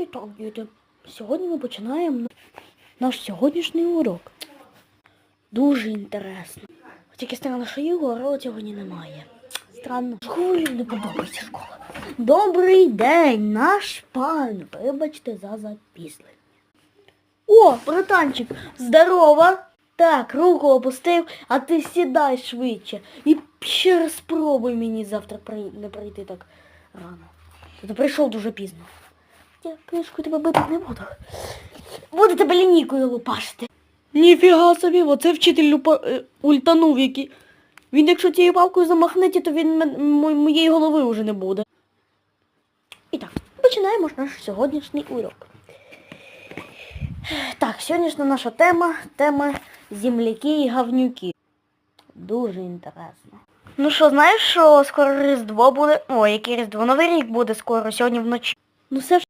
І так, діти, сьогодні ми починаємо наш сьогоднішній урок. Дуже інтересно. Тільки странно, що Ігора сьогодні немає. Странно. Школі не подобається школа. Добрий день, наш пан. Вибачте за запізнення. О, братанчик, здорово. Так, руку опустив, а ти сідай швидше. І ще раз спробуй мені завтра при... не прийти так рано. Ти прийшов дуже пізно. Я книжку тебе бити не буду. Буду тебе лінійкою лупашити. Ніфіга собі, оце вчитель лупа... е, ультанув, який. Він якщо цією палкою замахнеться, то він мо- моєї голови вже не буде. І так, починаємо наш сьогоднішній урок. Так, сьогоднішня наша тема тема земляки і гавнюки. Дуже інтересно. Ну що, знаєш, що скоро Різдво буде. Ой, яке Різдво? Новий рік буде скоро, сьогодні вночі. Ну все ж